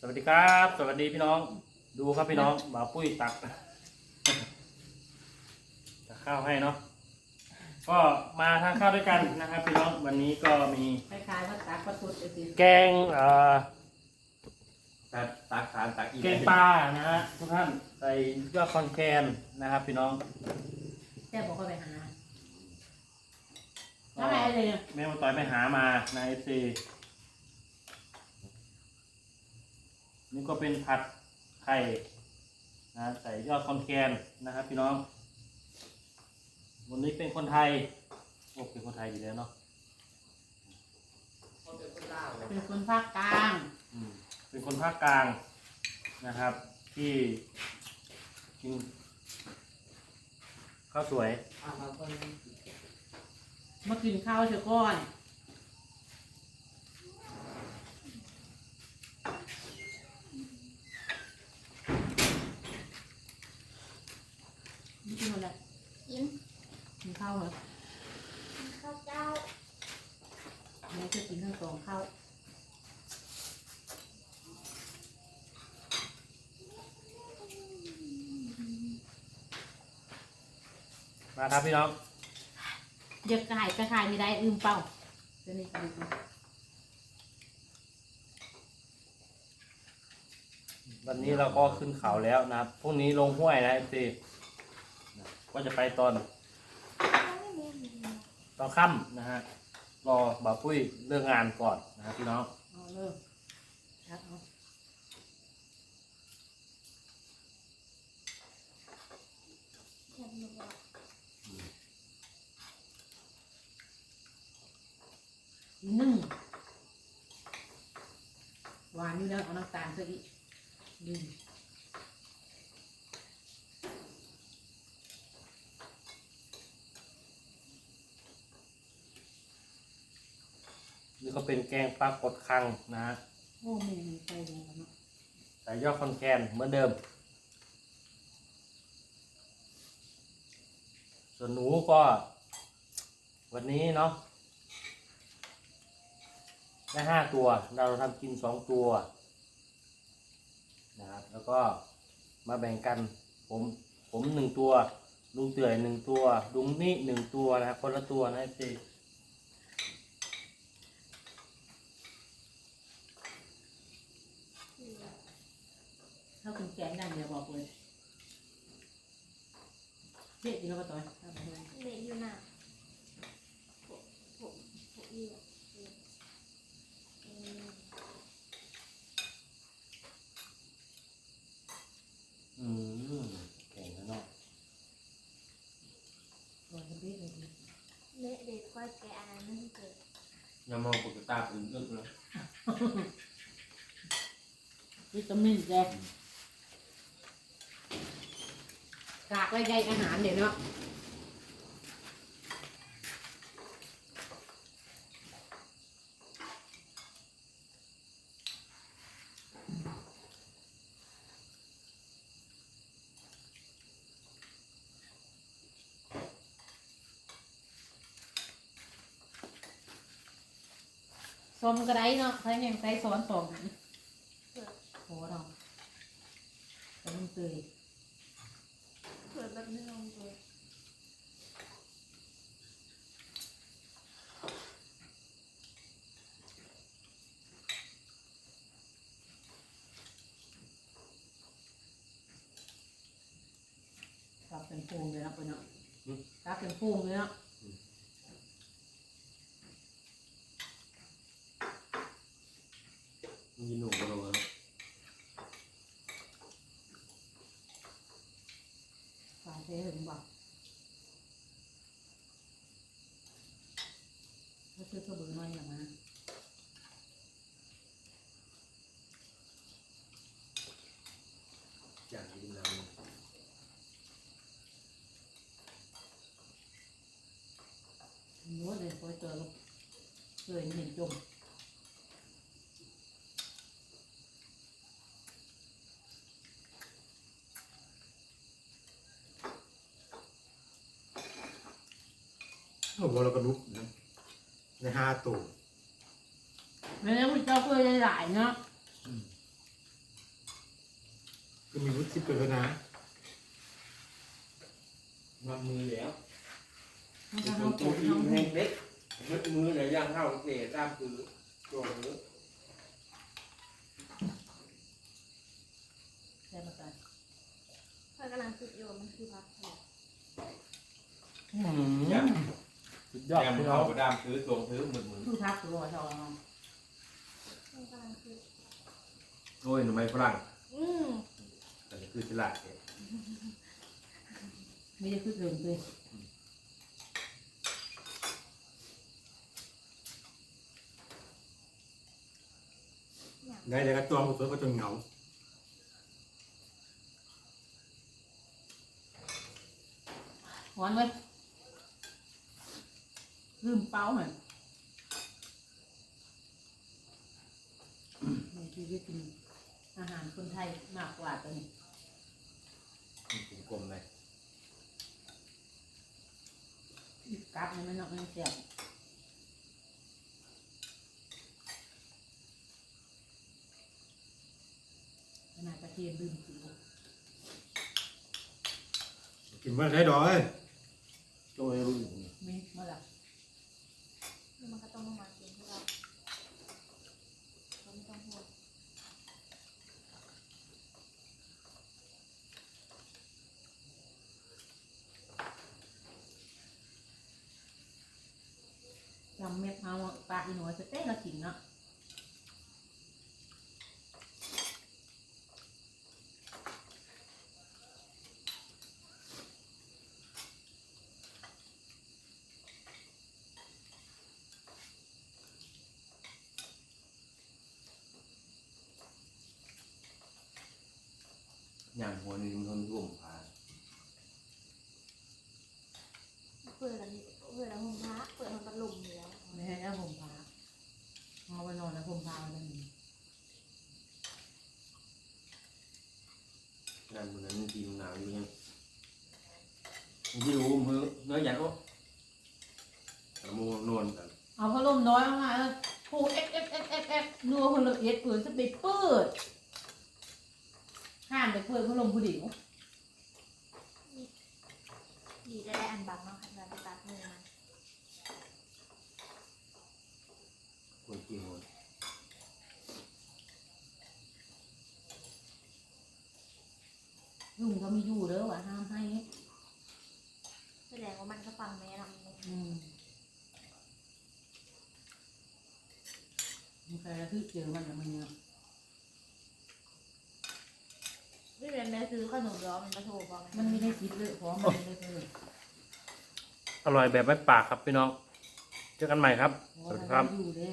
สวัสดีครับ สวัสดีพี่น้อง ดูครับพี่น้องบ่าวปุ้ยตักตักข้าวให้เนาะก็มาทานข้าวด้วยกันนะครับพี่น้องวันนี้ก็มีคล้ายๆว่าตักประทุดเลยสิแกงเอ่อตักตักทานตักอีกแกงปลานะฮะทุกท่านใส่ยอดคอนแคนนะครับ พี่น้องแค่บอกเขาไปหาแล้วไงเลยเนี่ย แม่มาต่อยไปหามาในเอฟซี นี่ก็เป็นผัดไข่นะใส่ยอดคอนแคนนะครับพี่น้อง วันนี้เป็นคนไทยโอ้เป็นคนไทยอยู่แล้วเนาะเป็นคนภาคกลางอืมเป็นคนภาคกลางนะครับ ที่กินข้าวสวย มากินข้าวเถอะก่อนนี่กินอะไร กิน กินข้าวเหรอข้าวเจ้าแม่จะกินทั้งสองข้าวมาครับพี่น้องเดี๋ยวขายไปขายไม่ได้ลืมเป้าเดี๋ยวนี้ไปดูวันนี้เราก็ขึ้นเขาแล้วนะครับพรุ่งนี้ลงห้วยนะเอฟซีก็จะไปตอน ตอนค่ำนะฮะรอบ่าวปุ้ยเลิกงานก่อนนะครับพี่น้องเอาเริ่มชักเอานึ่งหวานอยู่แล้วเอาน้ำตาลซะอีกดึง นี่ก็เป็นแกงปลากดคังนะฮะโอ้แม่มีไฟลงแล้วเนาะใส่ยอดคอนแคนเหมือนเดิม ส่วนหนูก็ วันนี้เนาะได้ห้าตัว เราทำกินสองตัวนะครับแล้วก็มาแบ่งกันผมผมหนึ่งตัว ลุงเตื่อยหนึ่งตัว ลุงนี่หนึ่งตัวนะครับคนละตัวนะสิ ถ้าคุณแกงได้เดี๋ยวบอกเลยเด็ดดีแล้วก็ต่อยเอาไปเลยเละอยู่น่ะผมผมผมอยู่อืมอืมเก่งนะเนาะต่อยกันเด็ดเลยดีเละเด็กค่อยแกะอันนั้นไม่เกิดยามองปกติตาเป็นอึกเลยวิตามินแดง กากและใยอาหารเดี๋ยวเนาะส้มก็ไดเนาะใช้ยังใช้ซ้อนสองอัน เกิด โหเรากำลังเตย เกิดแบบนี้ลงเลย กลับเป็น พวงเลยนะคนเนาะกลับเป็นพวงเลยเนาะมีหนูกระโดดฝาเทถึงบอกถ้าซื้อกระเบือน้อยอย่างมา อย่างดินน้ โน้ตเลยคอยเจอเคยเห็นจมโอ้โหเราก็ลุกนะในห้าตัวไม่งั้นมันเจ้าเคยหลายๆเนาะก็มีวุฒิสิบเลยนะมามือแล้วมัน เป็ก็นเขาตัวเปิดอีเขาแห้งเล็กมือมือเนี่ยย่างเข้าเกศตามคือตัวมือแต่มากันเพื่อนกำลังคิดอยู่ว่ามันคือพักผ่อนย่างสุดยอดย่างพี่น้เข้าองกระด้ามถือตรงถือมือมือคือพักตัวชาวเราเพื่อนกำลังคิดโอ้ยหน่อไม้ฝรั่งอืมแต่คือฉลาดเนี่ยไม่ได้คือเกินเล ได้แต่กระตัวมันสวยก็จนเหงาหวานไว้ลืมเป้าเหมือนในชีวิตกินอาหารคนไทยมากกว่าตัวนี้เป็นกลมเลยกัดมันไม่นอกมันเสียบขนาดกระเทียมลืมกิน กินว่าได้ดอกเอ้ยโจยรู้อยู่นี่มีเมื่อไหร่แล้วมันก็ต้องมากินที่เราเราไม่ต้องห่วงจำเม็ดเอาปลาอีหนูจะเต้นละกินเนาะ ย่างหัวนี่มันทนร่วมพาเพื่อนเรานี่เพื่อนเราห่มพระเพื่อนมันตะลุมอยู่แล้วไม่ให้เอาผมพาเอาไปนอนแล้วผมพามันนี่นั่นมันนั้นทีมหนาวอยู่ยังยิ่รู้มือเนื้อหยันโอ้กระมูนวลกันเอาพัดลมน้อยมาแล้วผูเอ็กเอ็กเอ็กเอ็กเอ็กนัวคนละเอียดเปิดสปีดเปิด ห้ามไปเปิดพัดลมผู้เดียวดีได้ได้อันบังเนาะเราจะตัดมือมันคนกี่คนลุงก็มีอยู่เด้อว่าห้ามให้แสดงว่ามันก็ฟังแม่เราอืมมันเคยระทึกเจอมันแต่มันเนี่ย ไม่เป็นแม่ซื้อขนมร้อนมันก็โทรบอกมันไม่ได้คิดเลยเพราะมันไม่ได้เลยอร่อยแบบไม่ปากครับพี่น้อง เจอกันใหม่ครับเพราะว่ามันอยู่เด้